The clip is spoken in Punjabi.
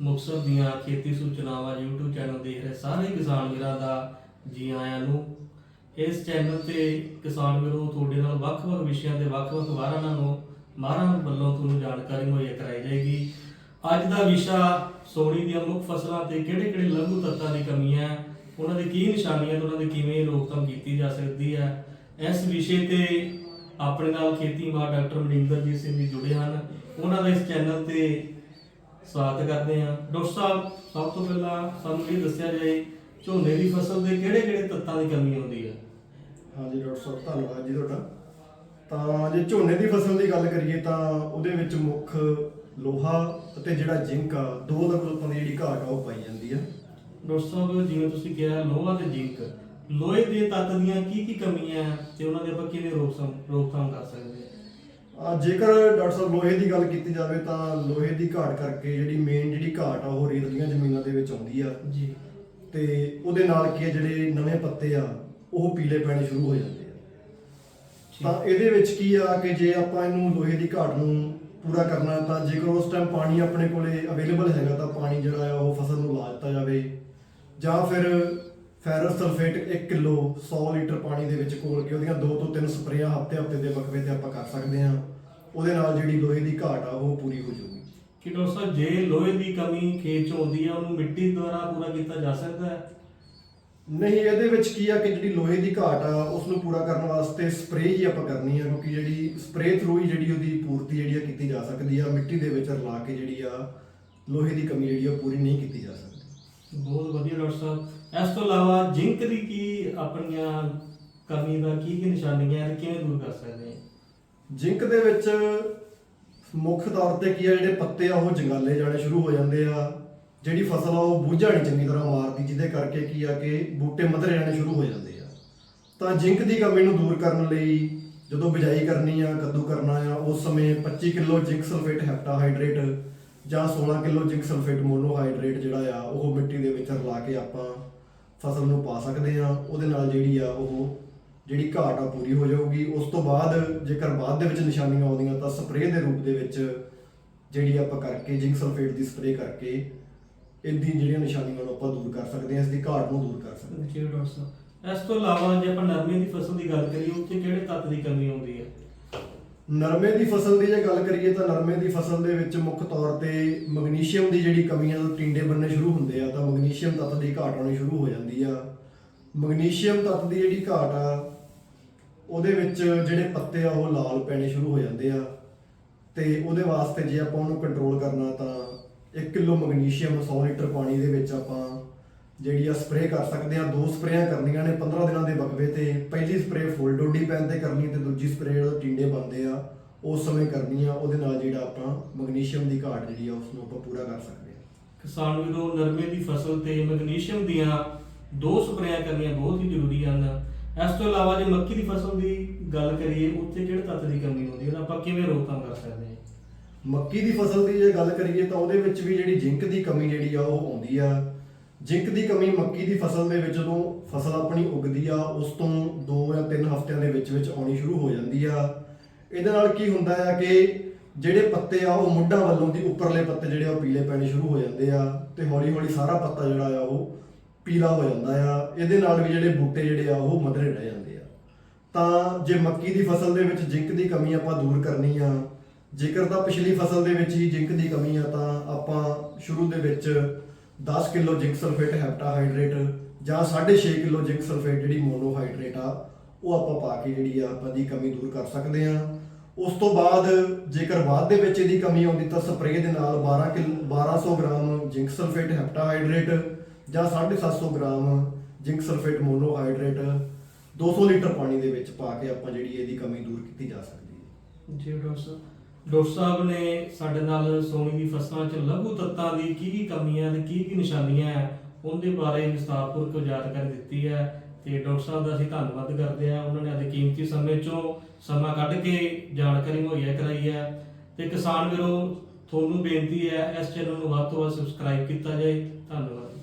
ਮੁਕਤਸਰ ਦੀਆਂ ਖੇਤੀ ਸੂਚਨਾਵਾਂ, YouTube ਚੈਨਲ ਦੇਖ ਰਹੇ ਸਾਰੇ ਕਿਸਾਨ ਵੀਰਾਂ ਦਾ ਜੀ ਆਇਆਂ ਨੂੰ। ਇਸ ਚੈਨਲ ਤੇ ਕਿਸਾਨ ਵੀਰੋ, ਤੁਹਾਡੇ ਨਾਲ ਵੱਖ-ਵੱਖ ਵਿਸ਼ਿਆਂ ਤੇ ਵੱਖ-ਵੱਖ ਵਾਰਾਂ ਨੂੰ ਮਾਰਾਂ ਵੱਲੋਂ ਤੁਹਾਨੂੰ ਜਾਣਕਾਰੀ ਮੁਹੱਈਆ ਕਰਾਈ ਜਾਏਗੀ। ਅੱਜ ਦਾ ਵਿਸ਼ਾ ਸੋਣੀ ਦੀਆਂ ਮੁੱਖ ਫਸਲਾਂ ਤੇ ਕਿਹੜੇ-ਕਿਹੜੇ ਲਘੂ ਤੱਤਾਂ ਦੀ ਕਮੀ ਹੈ, ਉਹਨਾਂ ਦੇ ਕੀ ਨਿਸ਼ਾਨੀਆਂ ਤੇ ਉਹਨਾਂ ਦੀ ਕਿਵੇਂ ਰੋਕਥਾਮ ਕੀਤੀ ਜਾ ਸਕਦੀ ਹੈ, ਇਸ ਵਿਸ਼ੇ ਤੇ ਆਪਣੇ ਨਾਲ ਖੇਤੀ ਮਾਹਰ ਡਾਕਟਰ ਮਨਿੰਦਰਜੀਤ ਸਿੰਘ ਜੀ ਜੁੜੇ ਹਨ। ਉਹਨਾਂ ਦਾ ਇਸ ਚੈਨਲ ਤੇ ਸਵਾਗਤ ਕਰਦੇ ਹਾਂ। ਡਾਕਟਰ ਸਾਹਿਬ ਸਭ ਤੋਂ ਪਹਿਲਾਂ ਸਾਨੂੰ ਇਹ ਦੱਸਿਆ ਜਾਏ ਝੋਨੇ ਦੀ ਫਸਲ ਦੇ ਕਿਹੜੇ-ਕਿਹੜੇ ਤੱਤਾਂ ਦੀ ਕਮੀ ਆਉਂਦੀ ਹੈ ਹਾਂਜੀ ਡਾਕਟਰ ਸਾਹਿਬ ਧੰਨਵਾਦ ਜੀ ਤੁਹਾਡਾ। ਤਾਂ ਜੇ ਝੋਨੇ ਦੀ ਫਸਲ ਦੀ ਗੱਲ ਕਰੀਏ ਤਾਂ ਉਹਦੇ ਵਿੱਚ ਮੁੱਖ ਲੋਹਾ ਅਤੇ ਜਿਹੜਾ ਜ਼ਿੰਕ ਆ ਦੋ ਲਗ ਤੱਤਾਂ ਦੀ ਜਿਹੜੀ ਘਾਟ ਆ ਉਹ ਪਾਈ ਜਾਂਦੀ ਆ। ਡਾਕਟਰ ਸਾਹਿਬ ਜਿਵੇਂ ਤੁਸੀਂ ਕਿਹਾ ਲੋਹਾ ਤੇ ਜ਼ਿੰਕ। ਲੋਹੇ ਦੇ ਤੱਤ ਦੀਆਂ ਕੀ ਕੀ ਕਮੀਆਂ ਹੈ ਤੇ ਉਹਨਾਂ ਦੇ ਆਪਾਂ ਕਿਵੇਂ ਰੋਕਥਾਮ ਰੋਕਥਾਮ ਕਰ ਸਕਦੇ ਹਾਂ ਜੇਕਰ ਡਾਕਟਰ ਸਾਹਿਬ ਲੋਹੇ ਦੀ ਗੱਲ ਕੀਤੀ ਜਾਵੇ ਤਾਂ ਲੋਹੇ ਦੀ ਘਾਟ ਕਰਕੇ ਜਿਹੜੀ ਮੇਨ ਜਿਹੜੀ ਘਾਟ ਆ ਉਹ ਰੇਤਲੀਆਂ ਜ਼ਮੀਨਾਂ ਦੇ ਵਿੱਚ ਆਉਂਦੀ ਆ। ਜੀ। ਤੇ ਉਹਦੇ ਨਾਲ ਕੀ ਜਿਹੜੇ ਨਵੇਂ ਪੱਤੇ ਆ ਉਹ ਪੀਲੇ ਪੈਣੇ ਸ਼ੁਰੂ ਹੋ ਜਾਂਦੇ ਆ। ਤਾਂ ਇਹਦੇ ਵਿੱਚ ਕੀ ਆ ਕਿ ਜੇ ਆਪਾਂ ਇਹਨੂੰ ਲੋਹੇ ਦੀ ਘਾਟ ਨੂੰ ਪੂਰਾ ਕਰਨਾ ਤਾਂ ਜੇਕਰ ਉਸ ਟਾਈਮ ਪਾਣੀ ਆਪਣੇ ਕੋਲੇ ਅਵੇਲੇਬਲ ਹੈਗਾ ਤਾਂ ਪਾਣੀ ਜਿਹੜਾ ਆ ਉਹ ਫਸਲ ਨੂੰ ਲਾ ਦਿੱਤਾ ਜਾਵੇ। ਜਾਂ ਫਿਰ ਫੈਰਸ ਸਲਫੇਟ 1 ਕਿਲੋ 100 ਲੀਟਰ ਪਾਣੀ ਦੇ ਵਿੱਚ ਘੋਲ ਕੇ ਉਹਦੀਆਂ ਦੋ ਤੋਂ ਤਿੰਨ ਸਪਰੇਆਂ ਹਫ਼ਤੇ ਹਫ਼ਤੇ ਦੇ ਵਕਫੇ ਤੇ ਆਪਾਂ ਕਰ ਸਕਦੇ ਹਾਂ। ਉਹਦੇ ਨਾਲ ਜਿਹੜੀ ਲੋਹੇ ਦੀ ਘਾਟ ਆ ਉਹ ਪੂਰੀ ਹੋ ਜਾਊਗੀ। ਕਿ ਸਾਹਿਬ ਜੇ ਲੋਹੇ ਦੀ ਕਮੀ ਖੇਤ ਚ ਆਉਂਦੀ ਹੈ ਉਹਨੂੰ ਮਿੱਟੀ ਦੁਆਰਾ ਪੂਰਾ ਕੀਤਾ ਜਾ ਸਕਦਾ ਹੈ? ਨਹੀਂ ਇਹਦੇ ਵਿੱਚ ਕੀ ਆ ਕਿ ਜਿਹੜੀ ਲੋਹੇ ਦੀ ਘਾਟ ਆ ਉਸ ਨੂੰ ਪੂਰਾ ਕਰਨ ਵਾਸਤੇ ਸਪਰੇਅ ਹੀ ਆਪਾਂ ਕਰਨੀ ਆ ਕਿਉਂਕਿ ਜਿਹੜੀ ਸਪਰੇਅ ਥਰੂ ਹੀ ਜਿਹੜੀ ਉਹਦੀ ਪੂਰਤੀ ਜਿਹੜੀ ਆ ਕੀਤੀ ਜਾ ਸਕਦੀ ਆ ਮਿੱਟੀ ਦੇ ਵਿੱਚ ਰਲਾ ਕੇ ਜਿਹੜੀ ਆ ਲੋਹੇ ਦੀ ਕਮੀ ਜਿਹੜੀ ਆ ਪੂਰੀ ਨਹੀਂ ਕੀਤੀ ਜਾ ਸਕਦੀ। ਬਹੁਤ ਵਧੀਆ ਡਾਕਟਰ ਸਾਹਿਬ। ਇਸ ਤੋਂ ਇਲਾਵਾ ਜ਼ਿੰਕ ਦੀ ਕੀ ਆਪਣੀਆਂ ਕਮੀ ਦਾ ਕੀ ਕੀ ਨਿਸ਼ਾਨੀਆਂ ਹੈ ਤੇ ਕਿਵੇਂ ਦੂਰ ਕਰ ਸਕਦੇ ਹਾਂ ਜਿੰਕ ਦੇ ਵਿੱਚ ਮੁੱਖ ਤੌਰ ਤੇ ਕੀ ਆ, ਜਿਹੜੇ ਪੱਤੇ ਆ, ਉਹ ਜੰਗਾਲੇ ਜਾਣੇ ਸ਼ੁਰੂ ਹੋ ਜਾਂਦੇ ਆ। ਜਿਹੜੀ ਫਸਲ ਆ, ਉਹ ਬੂਝਾ ਨਹੀਂ ਚੰਗੀ ਤਰ੍ਹਾਂ ਮਾਰਦੀ, ਜਿਹਦੇ ਕਰਕੇ ਕੀ ਆ ਕਿ ਬੂਟੇ ਮਧਰੇ ਜਾਣੇ ਸ਼ੁਰੂ ਹੋ ਜਾਂਦੇ ਆ। ਤਾਂ ਜਿੰਕ ਦੀ ਕਮੀ ਨੂੰ ਦੂਰ ਕਰਨ ਲਈ ਜਦੋਂ ਬਿਜਾਈ ਕਰਨੀ ਆ, ਕੱਦੂ ਕਰਨਾ ਆ, ਉਸ ਸਮੇਂ 25 ਕਿਲੋ ਜਿੰਕ ਸਲਫੇਟ ਹੈਪਟਾਹਾਈਡਰੇਟ ਜਾਂ 16 ਕਿਲੋ ਜਿੰਕ ਸਲਫੇਟ ਮੋਨੋਹਾਈਡਰੇਟ ਜਿਹੜਾ ਆ, ਉਹ ਮਿੱਟੀ ਦੇ ਵਿੱਚ ਰਲਾ ਕੇ ਆਪਾਂ ਫਸਲ ਨੂੰ ਪਾ ਸਕਦੇ ਆ ਉਹਦੇ ਨਾਲ ਜਿਹੜੀ ਆ, ਉਹ ਜਿਹੜੀ ਘਾਟ ਆ, ਪੂਰੀ ਹੋ ਜਾਊਗੀ। ਉਸ ਤੋਂ ਬਾਅਦ ਜੇਕਰ ਬਾਅਦ ਦੇ ਵਿੱਚ ਨਿਸ਼ਾਨੀਆਂ ਆਉਂਦੀਆਂ, ਤਾਂ ਸਪਰੇਅ ਦੇ ਰੂਪ ਦੇ ਵਿੱਚ ਜਿਹੜੀ ਆਪਾਂ ਕਰਕੇ ਜਿੰਕ ਸਲਫੇਟ ਦੀ ਸਪਰੇਅ ਕਰਕੇ ਇਹਦੀ ਜਿਹੜੀਆਂ ਨਿਸ਼ਾਨੀਆਂ ਨੂੰ ਆਪਾਂ ਦੂਰ ਕਰ ਸਕਦੇ ਹਾਂ, ਇਸ ਦੀ ਘਾਟ ਨੂੰ ਦੂਰ ਕਰ ਸਕਦੇ ਹਾਂ। ਜੀ, ਡਾਕਟਰ ਸਾਹਿਬ। ਇਸ ਤੋਂ ਇਲਾਵਾ ਜੇ ਆਪਾਂ ਨਰਮੇ ਦੀ ਫਸਲ ਦੀ ਗੱਲ ਕਰੀਏ, ਉੱਥੇ ਕਿਹੜੇ ਤੱਤ ਦੀ ਕਮੀ ਆਉਂਦੀ ਹੈ? ਨਰਮੇ ਦੀ ਫਸਲ ਦੀ ਜੇ ਗੱਲ ਕਰੀਏ ਤਾਂ ਨਰਮੇ ਦੀ ਫਸਲ ਦੇ ਵਿੱਚ ਮੁੱਖ ਤੌਰ ਤੇ ਮੈਗਨੀਸ਼ੀਅਮ ਦੀ ਜਿਹੜੀ ਕਮੀ ਆ, ਜਦੋਂ ਟਿੰਡੇ ਬੰਨੇ ਸ਼ੁਰੂ ਹੁੰਦੇ ਆ ਤਾਂ ਮੈਗਨੀਸ਼ੀਅਮ ਤੱਤ ਦੀ ਘਾਟ ਆਉਣੀ ਸ਼ੁਰੂ ਹੋ ਜਾਂਦੀ ਆ। ਮੈਗਨੀਸ਼ੀਅਮ ਤੱਤ ਦੀ ਜਿਹੜੀ ਘਾਟ ਆ, ਉਹਦੇ ਵਿੱਚ ਜਿਹੜੇ ਪੱਤੇ ਆ, ਉਹ ਲਾਲ ਪੈਣੇ ਸ਼ੁਰੂ ਹੋ ਜਾਂਦੇ ਆ ਤੇ ਉਹਦੇ ਵਾਸਤੇ ਜੇ ਆਪਾਂ ਉਹਨੂੰ ਕੰਟਰੋਲ ਕਰਨਾ ਤਾਂ 1 ਕਿਲੋ ਮੈਗਨੀਸ਼ੀਅਮ 100 ਲੀਟਰ ਪਾਣੀ ਦੇ ਵਿੱਚ ਆਪਾਂ ਜਿਹੜੀ ਆ ਸਪਰੇਅ ਕਰ ਸਕਦੇ ਆ ਦੋ ਸਪਰੇਆਂ ਕਰਨੀਆਂ ਨੇ 15 ਦਿਨਾਂ ਦੇ ਵਕਫੇ ਤੇ। ਪਹਿਲੀ ਸਪਰੇਅ ਫੁੱਲ ਡੋਡੀ ਪੈਨ ਤੇ ਕਰਨੀ ਤੇ ਦੂਜੀ ਸਪਰੇਅ ਜਦੋਂ ਟਿੰਡੇ ਬੰਦੇ ਆ ਉਸ ਸਮੇਂ ਕਰਨੀ ਆ। ਉਹਦੇ ਨਾਲ ਜਿਹੜਾ ਆਪਾਂ ਮੈਗਨੀਸ਼ੀਅਮ ਦੀ ਘਾਟ ਜਿਹੜੀ ਆ ਉਸ ਨੂੰ ਆਪਾਂ ਪੂਰਾ ਕਰ ਸਕਦੇ ਆ। ਕਿਸਾਨ ਵੀਰੋ ਨਰਮੇ ਦੀ ਫਸਲ ਤੇ ਮੈਗਨੀਸ਼ੀਅਮ ਦੀਆਂ ਦੋ ਸਪਰੇਆਂ ਕਰਨੀਆਂ ਬਹੁਤ ਹੀ ਜ਼ਰੂਰੀ ਹਨ। ਇਸ ਤੋਂ ਇਲਾਵਾ ਜੇ ਮੱਕੀ ਦੀ ਫਸਲ ਦੀ ਗੱਲ ਕਰੀਏ ਉੱਥੇ ਕਿਹੜੇ ਤੱਤ ਦੀ ਕਮੀ ਹੁੰਦੀ ਹੈ? ਆਪਾਂ ਕਿਵੇਂ ਰੋਕਥਾਮ ਕਰ ਸਕਦੇ ਹਾਂ? ਮੱਕੀ ਦੀ ਫਸਲ ਦੀ ਜੇ ਗੱਲ ਕਰੀਏ ਤਾਂ ਉਹਦੇ ਵਿੱਚ ਵੀ ਜਿਹੜੀ ਜ਼ਿੰਕ ਦੀ ਕਮੀ ਜਿਹੜੀ ਆ ਉਹ ਆਉਂਦੀ ਆ। ਜ਼ਿੰਕ ਦੀ ਕਮੀ ਮੱਕੀ ਦੀ ਫਸਲ ਦੇ ਵਿੱਚ ਜਦੋਂ ਫਸਲ ਆਪਣੀ ਉਗਦੀ ਆ, ਉਸ ਤੋਂ 2 ਜਾਂ 3 ਹਫ਼ਤਿਆਂ ਦੇ ਵਿੱਚ ਵਿੱਚ ਆਉਣੀ ਸ਼ੁਰੂ ਹੋ ਜਾਂਦੀ ਆ। ਇਹਦੇ ਨਾਲ ਕੀ ਹੁੰਦਾ ਆ ਕਿ ਜਿਹੜੇ ਪੱਤੇ ਆ, ਉਹ ਮੁੱਢਾਂ ਵੱਲੋਂ ਦੀ ਉੱਪਰਲੇ ਪੱਤੇ ਜਿਹੜੇ ਆ, ਉਹ ਪੀਲੇ ਪੈਣੇ ਸ਼ੁਰੂ ਹੋ ਜਾਂਦੇ ਆ ਤੇ ਹੌਲੀ ਹੌਲੀ ਸਾਰਾ ਪੱਤਾ ਜਿਹੜਾ ਆ, ਉਹ ਪੀਲਾ ਹੋ ਜਾਂਦਾ ਆ। ਇਹਦੇ ਨਾਲ ਵੀ ਜਿਹੜੇ ਬੂਟੇ ਜਿਹੜੇ ਆ, ਉਹ ਮਧਰੇ ਰਹਿ ਜਾਂਦੇ ਆ। ਤਾਂ ਜੇ ਮੱਕੀ ਦੀ ਫਸਲ ਦੇ ਵਿੱਚ ਜ਼ਿੰਕ ਦੀ ਕਮੀ ਆਪਾਂ ਦੂਰ ਕਰਨੀ ਆ, ਜੇਕਰ ਤਾਂ ਪਿਛਲੀ ਫਸਲ ਦੇ ਵਿੱਚ ਹੀ ਜ਼ਿੰਕ ਦੀ ਕਮੀ ਆ, ਤਾਂ ਆਪਾਂ ਸ਼ੁਰੂ ਦੇ ਵਿੱਚ 10 ਕਿਲੋ ਜ਼ਿੰਕ ਸਲਫੇਟ ਹੈਪਟਾਹਾਈਡਰੇਟ ਜਾਂ 6.5 ਕਿਲੋ ਜ਼ਿੰਕ ਸਲਫੇਟ ਜਿਹੜੀ ਮੋਨੋਹਾਈਡਰੇਟ ਆ, ਉਹ ਆਪਾਂ ਪਾ ਕੇ ਜਿਹੜੀ ਆ, ਆਪਾਂ ਦੀ ਕਮੀ ਦੂਰ ਕਰ ਸਕਦੇ ਆ। ਉਸ ਤੋਂ ਬਾਅਦ ਜੇਕਰ ਬਾਅਦ ਦੇ ਵਿੱਚ ਇਹਦੀ ਕਮੀ ਆਉਂਦੀ ਤਾਂ ਸਪਰੇਅ ਦੇ ਨਾਲ 12 kilo 1200 gram zinc sulphate heptahydrate ਜਾਂ 750 gram zinc sulphate monohydrate 200 litre ਪਾਣੀ ਦੇ ਵਿੱਚ ਪਾ ਕੇ ਆਪਾਂ ਜਿਹੜੀ ਇਹਦੀ ਕਮੀ ਦੂਰ ਕੀਤੀ ਜਾ ਸਕਦੀ ਹੈ। ਜੀ, ਡਾਕਟਰ ਸਾਹਿਬ। ਡਾਕਟਰ ਸਾਹਿਬ ਨੇ ਸਾਡੇ ਨਾਲ ਸੋਨੀ ਦੀ ਫਸਲਾਂ 'ਚ ਲਘੂ ਤੱਤਾਂ ਦੀ ਕੀ ਕੀ ਕਮੀਆਂ ਤੇ ਕੀ ਕੀ ਨਿਸ਼ਾਨੀਆਂ ਹੈ, ਉਹਦੇ ਬਾਰੇ ਵਿਸਤਾਰਪੂਰਵਕ ਜਾਣਕਾਰੀ ਦਿੱਤੀ ਹੈ ਤੇ ਡਾਕਟਰ ਸਾਹਿਬ ਦਾ ਅਸੀਂ ਧੰਨਵਾਦ ਕਰਦੇ ਹਾਂ। ਉਹਨਾਂ ਨੇ ਅੱਜ ਕੀਮਤੀ ਸਮੇਂ 'ਚੋਂ ਸਮਾਂ ਕੱਢ ਕੇ ਜਾਣਕਾਰੀ ਮੁਹੱਈਆ ਕਰਾਈ ਹੈ ਤੇ ਕਿਸਾਨ ਵੀਰੋ, ਤੁਹਾਨੂੰ ਬੇਨਤੀ ਹੈ ਇਸ ਚੈਨਲ ਨੂੰ ਵੱਧ ਤੋਂ ਵੱਧ ਸਬਸਕ੍ਰਾਈਬ ਕੀਤਾ ਜਾਏ। ਧੰਨਵਾਦ।